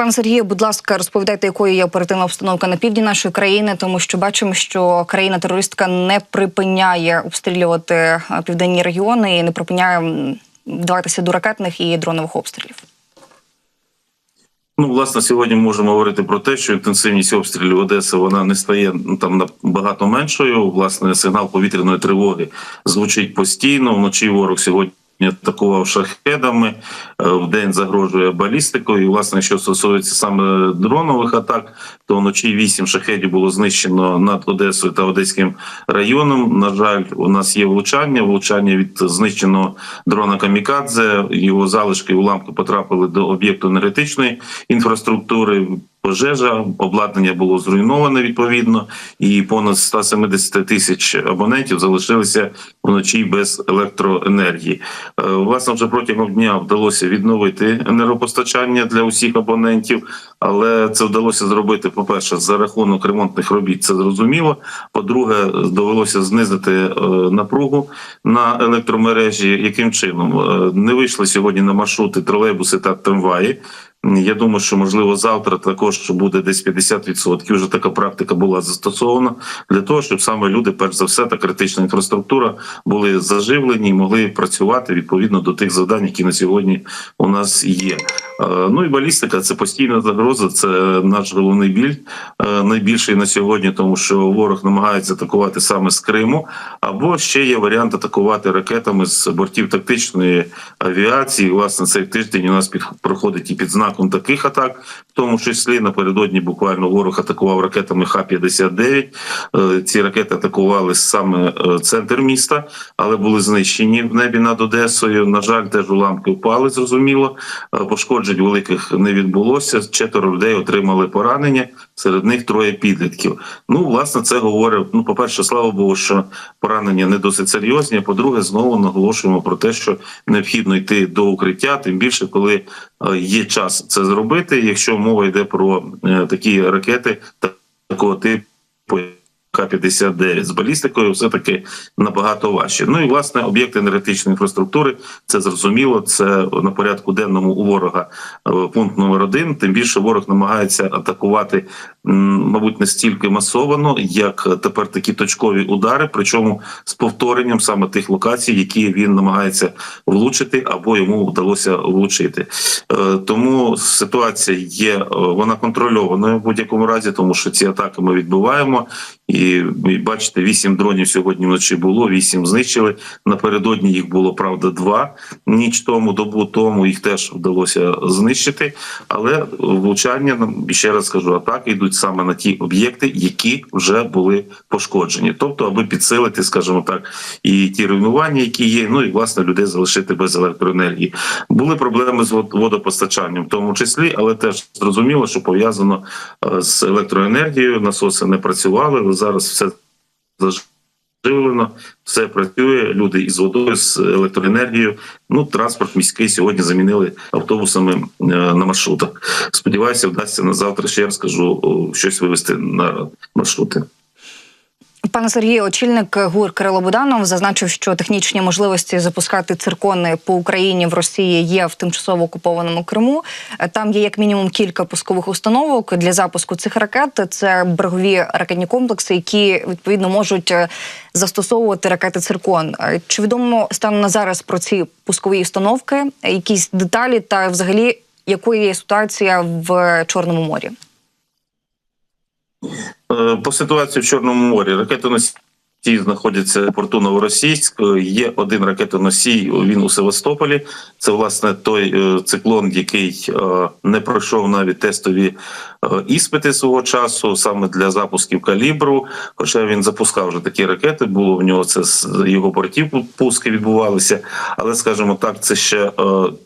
Пане Сергію, будь ласка, розповідайте, якою є оперативна обстановка на півдні нашої країни, тому що бачимо, що країна-терористка не припиняє обстрілювати е, південні регіони і не припиняє вдаватися до ракетних і дронових обстрілів. Ну, власне, сьогодні можемо говорити про те, що інтенсивність обстрілів Одеси вона не стає ну, там набагато меншою. Власне, сигнал повітряної тривоги звучить постійно. Вночі ворог сьогодні атакував шахедами, е, вдень загрожує балістикою. І, власне, що стосується саме дронових атак, то вночі вісім шахедів було знищено над Одесою та Одеським районом. На жаль, у нас є влучання. Влучання від знищеного дрона Камікадзе. Його залишки уламки потрапили до об'єкту енергетичної інфраструктури. Пожежа, обладнання було зруйноване відповідно, і понад 170 тисяч абонентів залишилися вночі без електроенергії. Е, Власне, вже протягом дня вдалося відновити енергопостачання для усіх абонентів, але це вдалося зробити, по-перше, за рахунок ремонтних робіт. Це зрозуміло. По-друге, довелося знизити е, напругу на електромережі. Яким чином Е, не вийшли сьогодні на маршрути тролейбуси та трамваї. Я думаю, що можливо завтра також буде десь 50%. Вже така практика була застосована для того, щоб саме люди, перш за все, та критична інфраструктура були заживлені і могли працювати відповідно до тих завдань, які на сьогодні у нас є. Е, Ну і балістика це постійна загроза. Це наш головний біль е, найбільший на сьогодні, тому що ворог намагається атакувати саме з Криму, або ще є варіант атакувати ракетами з бортів тактичної авіації. Власне, цей тиждень у нас під проходить і під знаком таких атак, в тому числі напередодні буквально ворог атакував ракетами Х-59. Е, Ці ракети атакували саме е, центр міста, але були знищені в небі над Одесою. На жаль, теж уламки впали. Зрозуміло, пошкоджень великих не відбулося. Четверо людей отримали поранення. Серед них троє підлітків. Ну, власне, це говорить. Ну, по перше, слава Богу, що поранення не досить серйозні. а По-друге, знову наголошуємо про те, що необхідно йти до укриття, тим більше, коли е, є час це зробити. Якщо мова йде про е, такі ракети такого типу. К-59 з балістикою все таки набагато важче. Ну і власне об'єкти енергетичної інфраструктури це зрозуміло. Це на порядку денному у ворога е, пункт номер один. Тим більше ворог намагається атакувати, мабуть, не стільки масовано, як тепер такі точкові удари, причому з повторенням саме тих локацій, які він намагається влучити або йому вдалося влучити. Е, Тому ситуація є е, вона контрольованою в будь-якому разі, тому що ці атаки ми відбуваємо. І, бачите, вісім дронів сьогодні вночі було, вісім знищили. Напередодні їх було правда два. Ніч тому, добу тому їх теж вдалося знищити. Але влучання і ще раз скажу, атаки йдуть саме на ті об'єкти, які вже були пошкоджені. Тобто, аби підсилити, скажімо так, і ті руйнування, які є. Ну і власне людей залишити без електроенергії. Були проблеми з водопостачанням, в тому числі, але теж зрозуміло, що пов'язано е, з електроенергією. Насоси не працювали. Зараз все заживлено, все працює. Люди із водою, з електроенергією. Ну, транспорт міський сьогодні замінили автобусами е, на маршрутах. Сподіваюся, вдасться на завтра. Ще раз кажу, щось вивести на маршрути. Пане Сергію, очільник ГУР Кирило Буданов зазначив, що технічні можливості запускати циркони по Україні в Росії є в тимчасово окупованому Криму. Там є як мінімум кілька пускових установок для запуску цих ракет. Це берегові ракетні комплекси, які відповідно можуть е, застосовувати ракети циркон. Е, Чи відомо станом на зараз про ці пускові установки? Якісь деталі та взагалі якою є ситуація в Чорному морі? Е, По ситуації в Чорному морі. Ракетоносії знаходяться в порту Новоросійськ. Є один ракетоносій. Він у Севастополі. Це власне той е, циклон, який е, не пройшов навіть тестові е, іспити свого часу, саме для запусків калібру. Хоча він запускав вже такі ракети, було в нього це з його бортів пуски відбувалися. Але скажімо так, це ще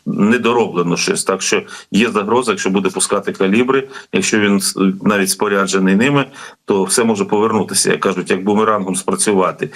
недороблено щось. Так що є загроза, якщо буде пускати калібри, якщо він навіть споряджений ними, то все може повернутися. Як кажуть, як бумерангом спрацювати працювати.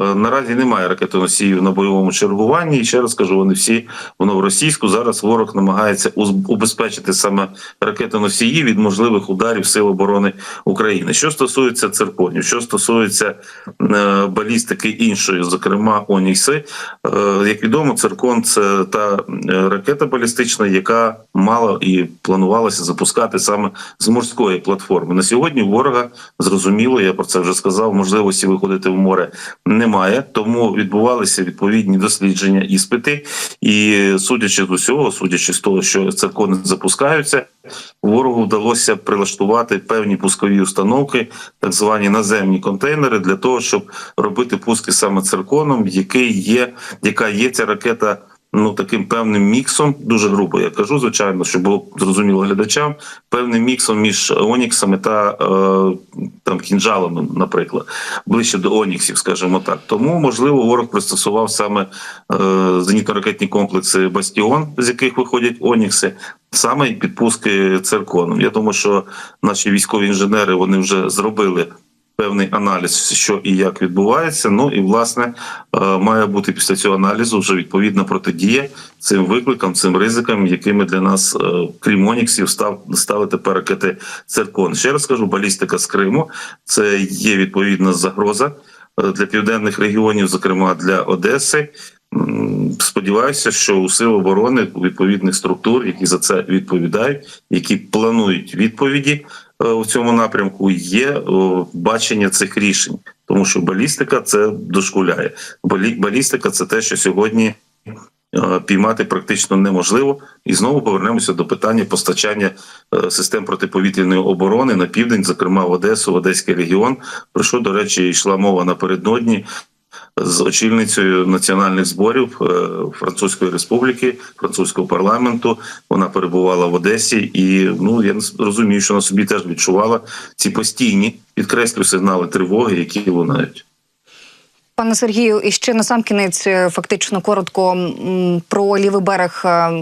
Е, Наразі немає ракетоносіїв на бойовому чергуванні. І ще раз кажу, вони всі воно в новоросійську. Зараз ворог намагається убезпечити саме ракетоносії від можливих ударів Сил оборони України. Що стосується цирконів, що стосується е, балістики іншої, зокрема Онікси, е, як відомо, циркон це та ракета балістична, яка мала і планувалася запускати саме з морської платформи. На сьогодні ворога зрозуміло, я про це вже сказав. Можливості виходити в море немає, тому відбувалися відповідні дослідження, іспити. І судячи з усього, судячи з того, що циркони запускаються, ворогу вдалося прилаштувати певні пускові установки, так звані наземні контейнери, для того, щоб робити пуски саме цирконом, який є, яка є ця ракета. Ну, таким певним міксом, дуже грубо я кажу, звичайно, щоб було зрозуміло глядачам, певним міксом між Оніксами та е, там кінжалами, наприклад, ближче до Оніксів, скажімо так. Тому можливо ворог пристосував саме е, зенітно-ракетні комплекси Бастіон, з яких виходять Онікси, саме підпуски цирконом. Я думаю, що наші військові інженери вони вже зробили. Певний аналіз, що і як відбувається. Ну і власне е, має бути після цього аналізу вже відповідна протидія цим викликам, цим ризикам, якими для нас, е, крім Оніксів, став стали тепер ракети Циркон. Ще раз кажу, балістика з Криму це є відповідна загроза е, для південних регіонів, зокрема для Одеси. Сподіваюся, що у сил оборони у відповідних структур, які за це відповідають, які планують відповіді у цьому напрямку, є бачення цих рішень, тому що балістика це дошкуляє. Балі- Балістика це те, що сьогодні е, піймати практично неможливо. І знову повернемося до питання постачання е, систем протиповітряної оборони на південь, зокрема в Одесу, в Одеський регіон. Про що, до речі, йшла мова напередодні з очільницею національних зборів е, Французької республіки, французького парламенту. Вона перебувала в Одесі, і ну я розумію, що на собі теж відчувала ці постійні підкреслю сигнали тривоги, які лунають. Пане Сергію, і ще на сам кінець е, фактично коротко про лівий берег е,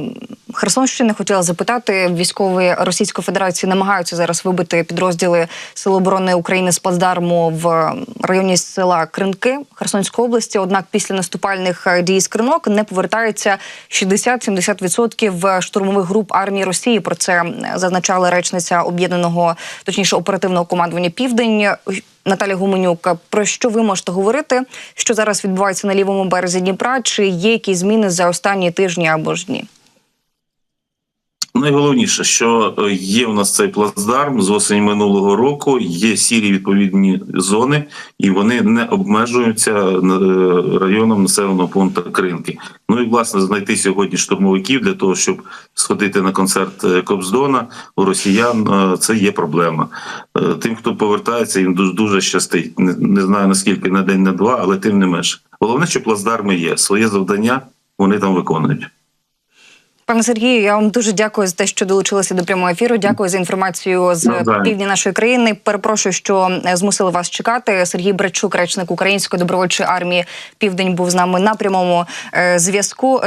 Херсонщини хотіла запитати. Військові Російської Федерації намагаються зараз вибити підрозділи Сил оборони України з плацдарму в районі села Кринки Херсонської області. Однак після наступальних е, дій з кринок не повертається 60-70% штурмових груп армії Росії. Про це зазначала речниця об'єднаного, точніше оперативного командування Південь. Наталя Гуменюк, про що ви можете говорити? Що зараз відбувається на лівому березі Дніпра? Чи є якісь зміни за останні тижні або ж дні? Найголовніше, що е, є у нас цей плацдарм з осені минулого року. Є сірі відповідні зони, і вони не обмежуються е, районом населеного пункту Кринки. Ну і власне знайти сьогодні штурмовиків для того, щоб сходити на концерт е, Кобздона у росіян. Це є проблема. Тим, хто повертається, їм дуже дуже щастить. Не знаю наскільки на день, на два, але тим не менше. Головне, що плацдарми є своє завдання. Вони там виконують. Пане Сергію, я вам дуже дякую за те, що долучилися до прямого ефіру. Дякую за інформацію з Навзаєм. півдня нашої країни. Перепрошую, що е, змусили вас чекати. Сергій Брачук, речник Української добровольчої армії Південь, був з нами на прямому е, зв'язку.